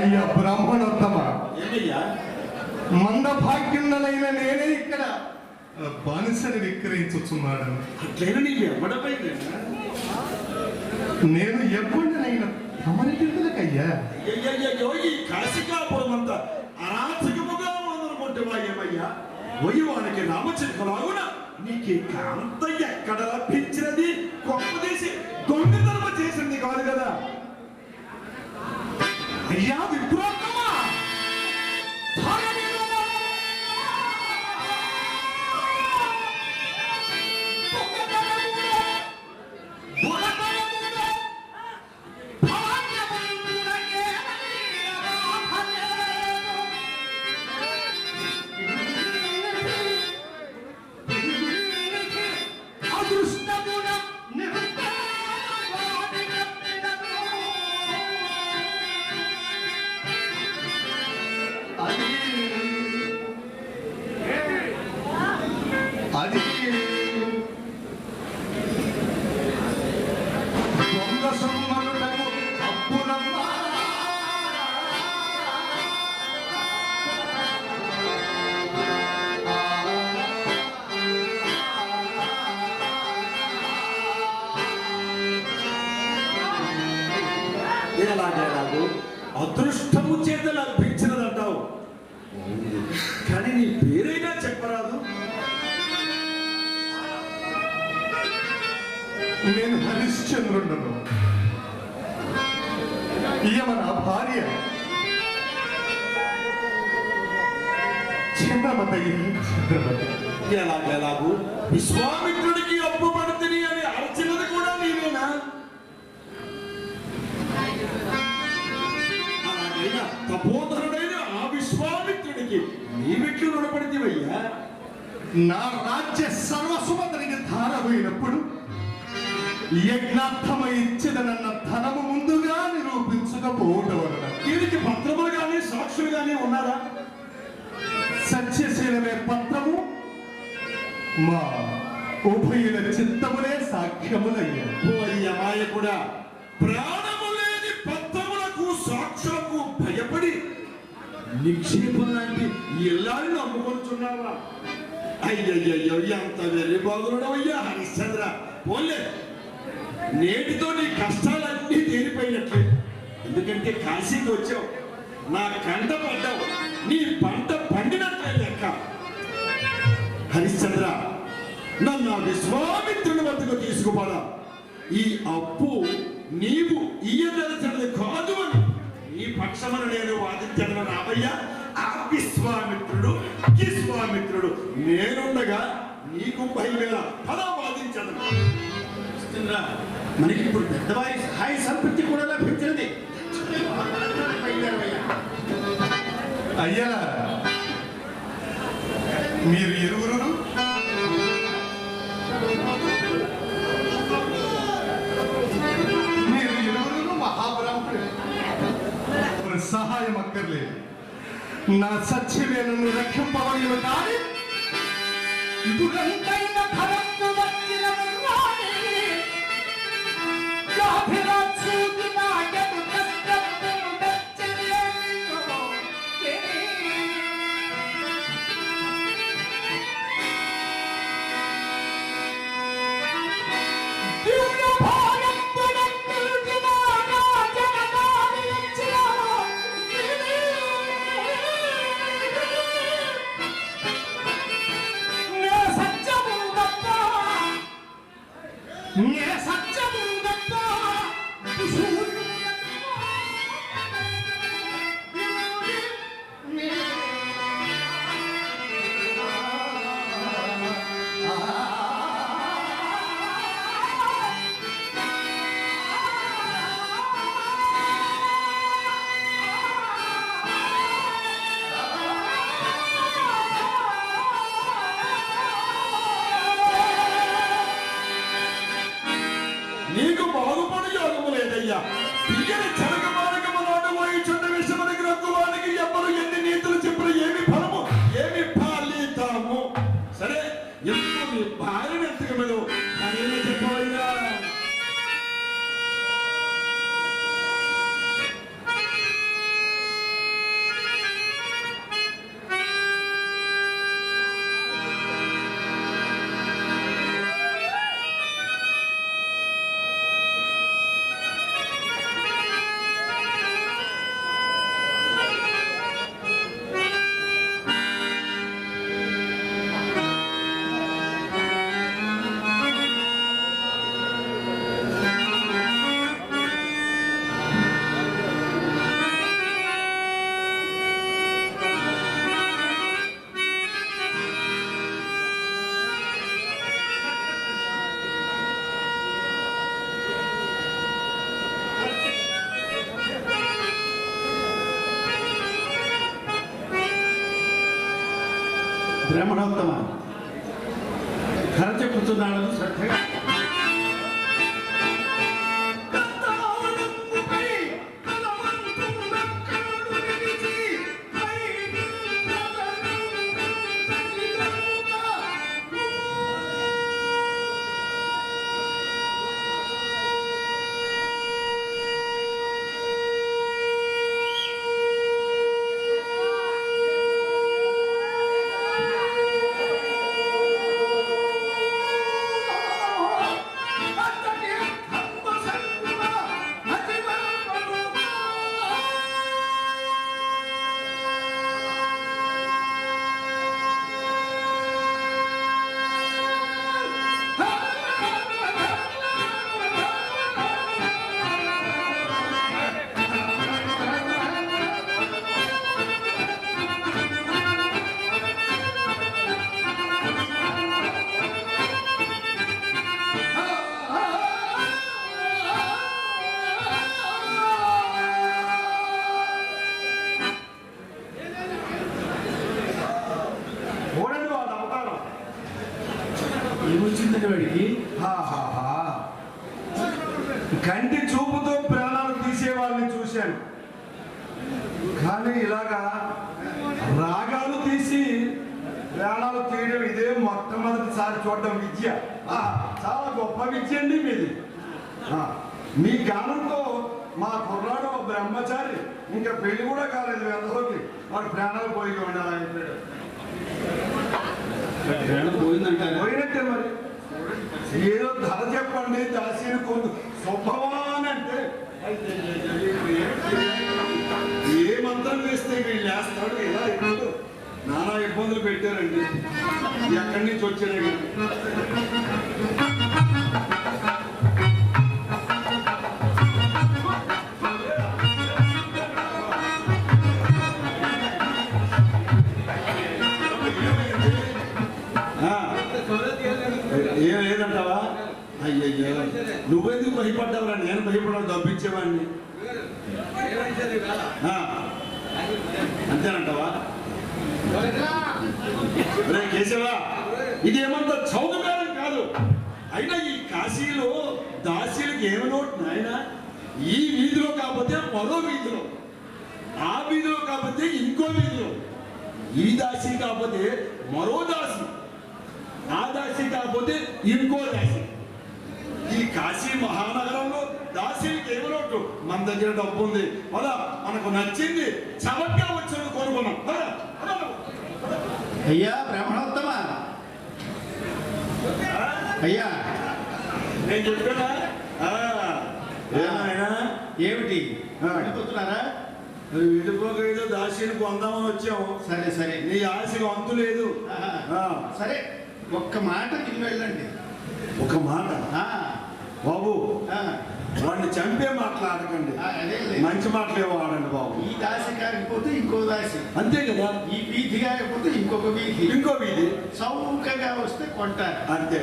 అయ్యా బ్రాహ్మణోత్తమ. మందభాగ్యున్నలైన నేనే ఇక్కడ. బానిసని విక్రయించుచున్నాడు నేను ఎప్పుడైనా తమరికెందులకయ్యా ఈ నీకే కాంతయ్యా అదృష్టము చేత లభించినదంటావు కానీ నీ పేరైనా చెప్పరాదు. నేను హరిశ్చంద్రుడను ఈమె నా భార్య. చంద్రమతయ్య చంద్రమతి ఎలాగెలాగూ? విశ్వామిత్రుడికి అలాగైనా తపోధనుడైన ఆ విశ్వామిత్రుడికి నీవెట్లు రుణపడితివయ్యా? నా రాజ్య సర్వసుమందరికి ధారపోయినప్పుడు యజ్ఞార్థమై ఇచ్చదనన్న ధనము ముందుగా నిరూపించకపోవటం వలన దీనికి పత్రములు కానీ సాక్షులు కానీ ఉన్నారా? సత్యశీలమే పత్రము మా ఉభయుల చిత్తములే సాక్ష్యములయ్యా. ఓ అయ్యమాయ కూడా సాక్షులకు భయపడి నిక్షేపం లాంటి ఇల్లాలను అమ్ముకొనుచున్నావా అయ్యయ్యో వెళ్ళి వెర్రి బాగున్నావయ్యా హరిశ్చంద్ర. పోలే నేటితో నీ కష్టాలన్నీ తీరిపోయినట్లే. ఎందుకంటే కాశీకి వచ్చావు. నా కంట పడ్డావు. నీ పంట పండినట్లే లెక్క. హరిశ్చంద్ర నన్ను ఆ విశ్వామిత్రుని వద్దకు తీసుకుపోడా ఈ అప్పు నీవు ఇయ్యదలసినది కాదు అని. నీ పక్షమున నేను వాదించను రామయ్య. ఆ విశ్వామిత్రుడు విశ్వామిత్రుడు నేనుండగా నీకు పైవేళ పద వాదించను. మనకి ఇప్పుడు పెద్దవారి సహాయ సంపత్తి కూడా లభించినది అయ్యా మీరు ఇరువురు మరి సహాయం అక్కర్లేదు నా సత్యమే నన్ను you. Begin to బ్రహ్మణోత్తమ కర చెప్పుతున్నాడు శ్రద్ధగా కంటి చూపుతో ప్రాణాలు తీసే వాళ్ళని చూశాను. కానీ ఇలాగా రాగాలు తీసి ప్రాణాలు తీయడం ఇదే మొట్టమొదటిసారి చూడడం విద్య. ఆ, చాలా గొప్ప విద్య అండి మీది. మీ గానంతో మా కుర్రాడు ఒక బ్రహ్మచారి ఇంకా పెళ్ళి కూడా కాలేదు వెదలోకి వాడు ప్రాణాలు పోయి ఉండాలి అయిపోయాడు. ప్రాణం పోయిందంటారా పోయినట్టే మరి ఏదో ధర చెప్పండి దాసీని కొందు. శుభవాన్ అంటే ఏ మంత్రం వేస్తే వీళ్ళు వేస్తాడు ఎలా ఇప్పుడు నానా ఇబ్బందులు పెట్టారండి. ఎక్కడి నుంచి వచ్చాడు అయ్యయ్యో. నువ్వెందుకు భయపడ్డావురా? నేను భయపడాలి తప్పించేవాడిని. ఆ, అంతేనంటావా? కేశవా ఇదేమంత చౌకకారం కాదు. అయినా ఈ కాశీలో దాసీలకు ఏమి నోటు నాయన? ఈ వీధిలో కాకపోతే మరో వీధిలో ఆ వీధిలో కాకపోతే ఇంకో వీధిలో ఈ దాసి కాకపోతే మరో దాసి ఆ దాసి కాకపోతే ఇంకో దాసి. ఈ కాశీ మహానగరంలో దాసీలకి ఏమి లోటు మన దగ్గర డబ్బు ఉంది. పదా మనకు నచ్చింది చవకగా వచ్చింది పద. అయ్యా బ్రహ్మణోత్తమ. అయ్యా. నేను ఏనాయనా ఏమిటి. వెళ్ళిపోతున్నారా ఏదో దాసీని కొందామని వచ్చాము సరే సరే. నీ ఆశకు అంతు లేదు సరే ఒక్క మాట తిని వెళ్ళండి. ఒక మాట. బాబు వాడిని చంపే మాట్లాడకండి. ఆ, అదే లే. మంచి మాటలే వాడండి బాబు. ఈ దాసి కాకపోతే ఇంకో దాసి. అంతే కదా? ఈ వీధి కాకపోతే ఇంకొక వీధి. ఇంకో వీధి. చౌకగా వస్తే కొంటారు. అంతే.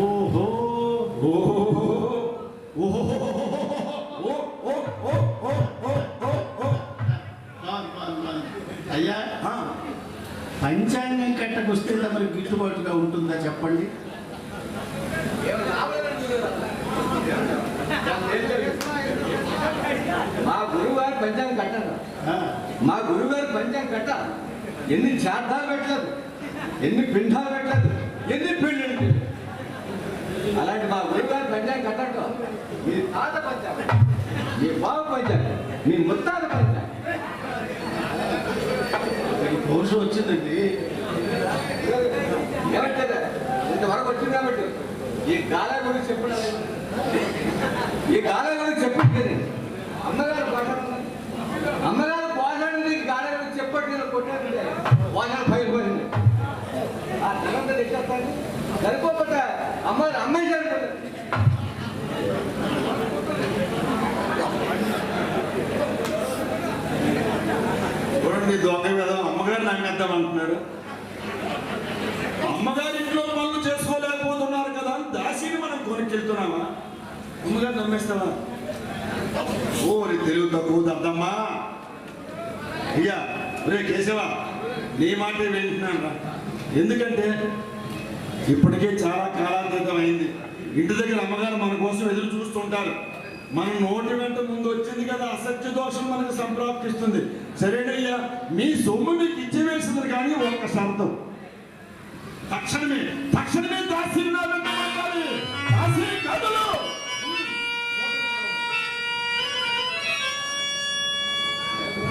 ఓహో. ఓహో. ఓహో. అయ్యా పంచాంగం కట్టకొస్తే మరి గిట్టుబాటుగా ఉంటుందా చెప్పండి మా గురువుగారు పంచాంగం కట్టారు ఆ, మా గురువుగారు ఎన్ని చేద్దాలు పెట్టలేదు. ఎన్ని పిండాలు పెట్టలేదు. ఎన్ని పిండి అలాంటి మా ఊరిగారు పంచాయతీ కట్టక మీ తాత పంచాయతీ. మీ బాబు పంచాయతీ. మీ ముత్తాత పంచాయతీ. పౌరుషం వచ్చిందండి. ఏమంటారా? ఇంతవరకు వచ్చింది కాబట్టి ఈ గాల గురించి చెప్పడం ఈ గాల గురించి చెప్పండి అమ్మగారు పోషణ అమ్మగారు గురించి చెప్పట్లేదు ఫైల్ పోయింది ఆ ధనంతా తెచ్చేస్తాను సరిపోతే అమ్మాయి చూడండి దొంగ అమ్మగారు అమ్మగారి ఇంట్లో పనులు చేసుకోలేకపోతున్నారు కదా దాసిని మనం కొనుక్కెళ్తున్నామా? అమ్మగారు నమ్మేస్తావా? ఓరి తెలుగు తక్కువ దద్దమ్మా అయ్యా రే కేశవ నీ మాటే వింటున్నాను రా. ఎందుకంటే ఇప్పటికే చాలా కాలాతీతం అయింది ఇంటి దగ్గర అమ్మగారు మన కోసం ఎదురు చూస్తుంటారు. మన నోటి వెంట ముందు వచ్చింది కదా అసత్య దోషం మనకు సంప్రాప్తిస్తుంది. సరేనయ్యా మీ సొమ్ము మీకు ఇచ్చివేసింది కానీ ఒక్క శబ్దం తక్షణమే తక్షణమే దాసి దాసి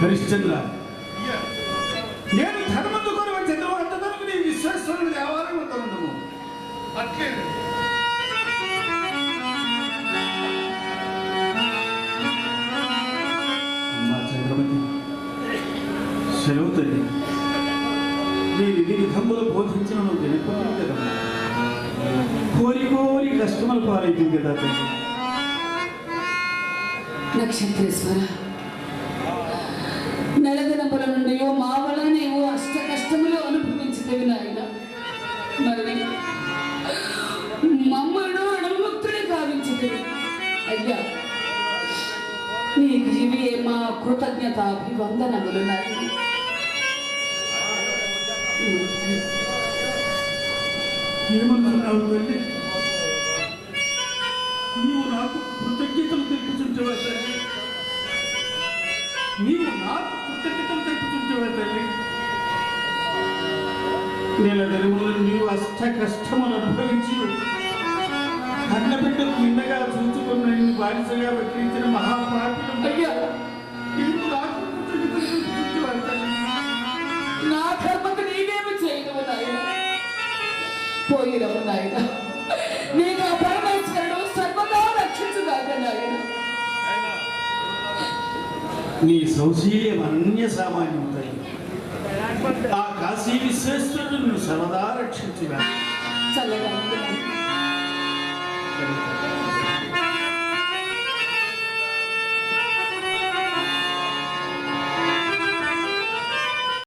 హరిశ్చంద్ర నేను కొని వచ్చిన అంతవరకు నీ విశ్వేశ్వరుని దేవాలయం వద్దనుండము అట్లే. చంద్రమతి సెలవు తల్లి. నీ విధి విధములు బోధించిన నువ్వు వినకపోతుంది కదమ్మా కోరి కోరి కష్టములు పాలైతుంది కదా నక్షత్రేశ్వర అభివందనములు నాయన ఏమనుకున్నావు తల్లి నీవు నాకు కృతజ్ఞతలు తెలుపుతుంటేవా తల్లి నీవు నాకు కృతజ్ఞతలు తెలుపుతుంటేవా తల్లి నెల దినములు నీవు అష్ట కష్టములు అనుభవించి అన్నబిడ్డకు నిన్నగా చూచుకున్న నిన్ను బానిసగా వెక్కిరించిన మహాపాపిని అయ్యా కర్మకు నీవేమి చేయగలవు నాయన? పోయినవు నాయన. నీకు ఆ పరమేశ్వరుడు సర్వదా రక్షించుగాక నాయన. నీ సౌశీల్యం అన్య సామాన్యం ఆ కాశీ విశ్వేశ్వరుడు సర్వదా రక్షించుగా చల్లగా.